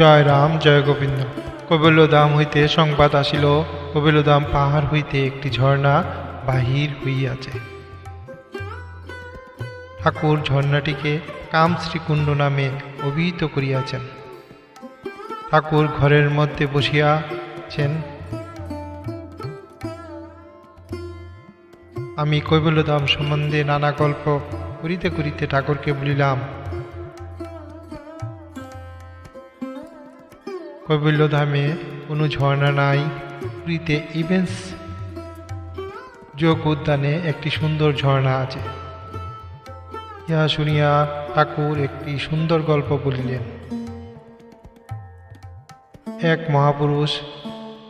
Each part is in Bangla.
জয় রাম, জয় গোবিন্দ। কবিলদাম হইতে সংবাদ আসিল কবিলদাম পাহাড় হইতে একটি ঝর্ণা বাহির হইয়াছে। ঠাকুর ঝর্ণাটিকে কামশ্রীকুণ্ড নামে অভিহিত করিয়াছেন। ঠাকুর ঘরের মধ্যে বসিয়াছেন। আমি কৈবল্যধাম সম্বন্ধে নানা গল্প করিতে করিতে ঠাকুরকে বলিলাম কৈবল্যধামে কোনো ঝর্ণা নাই। পুরীতে ইভেন্স যোগ উদ্যানে একটি সুন্দর ঝর্ণা আছে। ইহা শুনিয়া ঠাকুর একটি সুন্দর গল্প বলিলেন। এক মহাপুরুষ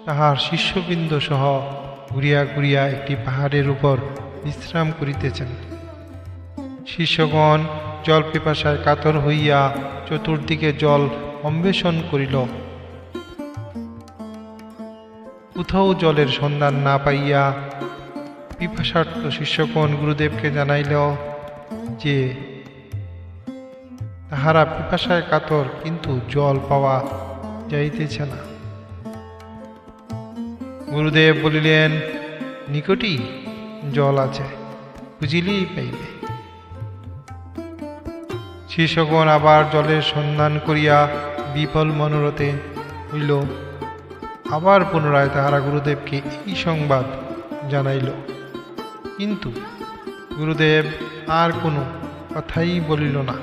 তাহার শিষ্যবৃন্দ সহ ঘুরিয়া ঘুরিয়া একটি পাহাড়ের উপর বিশ্রাম করিতেছেন। শিষ্যগণ জল পিপাসায় কাতর হইয়া চতুর্দিকে জল অন্বেষণ করিল। কোথাও জলের সন্ধান না পাইয়া পিপাসার্থ শিষ্যগণ গুরুদেবকে জানাইল যে, তাহারা পিপাসায় কাতর, কিন্তু জল পাওয়া যাইতেছে না। গুরুদেব বলিলেন, নিকটই জল আছে, খুঁজিলেই পাইবে। শিষ্যগণ আবার জলের সন্ধান করিয়া বিফল মনোরথে হইল। আবার পুনরায় তাহারা গুরুদেবকে এই সংবাদ জানাইল। কিন্তু গুরুদেব আর কোনো কথাই বলিল না।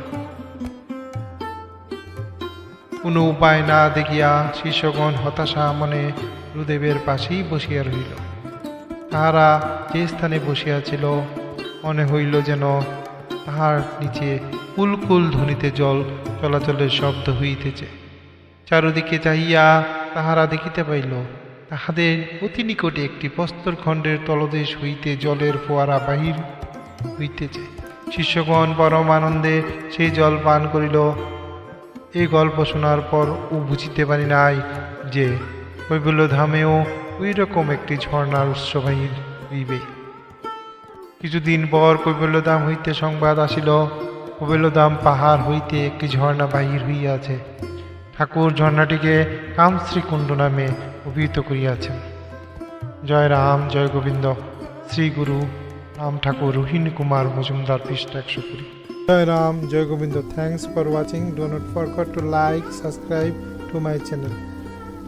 কোনো উপায় না দেখিয়া শিষ্যগণ হতাশা মনে গুরুদেবের পাশেই বসিয়া রহিল। তাহারা যে স্থানে বসিয়াছিল, মনে হইল যেন তাহার নিচে কুলকুল ধ্বনিতে জল চলাচলের শব্দ হইতেছে। চারদিকে চাহিয়া তাহারা দেখিতে পাইল, তাহাদের অতি নিকটে একটি প্রস্তরখণ্ডের তলদেশ হইতে জলের ফোয়ারা বাহির হইতেছে। শিষ্যগণ পরম আনন্দে সেই জল পান করিল। এই গল্প শোনার পর ও বুঝিতে পারি নাই যে কৈবল্য ধামেও ওই রকম একটি ঝর্ণার উৎস বাহির হইবে। কিছুদিন পর কৈবল্যধাম হইতে সংবাদ আসিল কৈবল্যধাম পাহাড় হইতে একটি ঝর্ণা বাহির হইয়াছে। ঠাকুর ঝর্ণাটিকে কামশ্রীকুণ্ড নামে অভিহিত করিয়াছেন। জয় রাম, জয় গোবিন্দ, শ্রী গুরু রাম ঠাকুর, রোহিণী কুমার মজুমদার পৃষ্ঠা একশো কুড়ি। জয় রাম, জয় Gobinda thanks for watching do not forget to like subscribe to my channel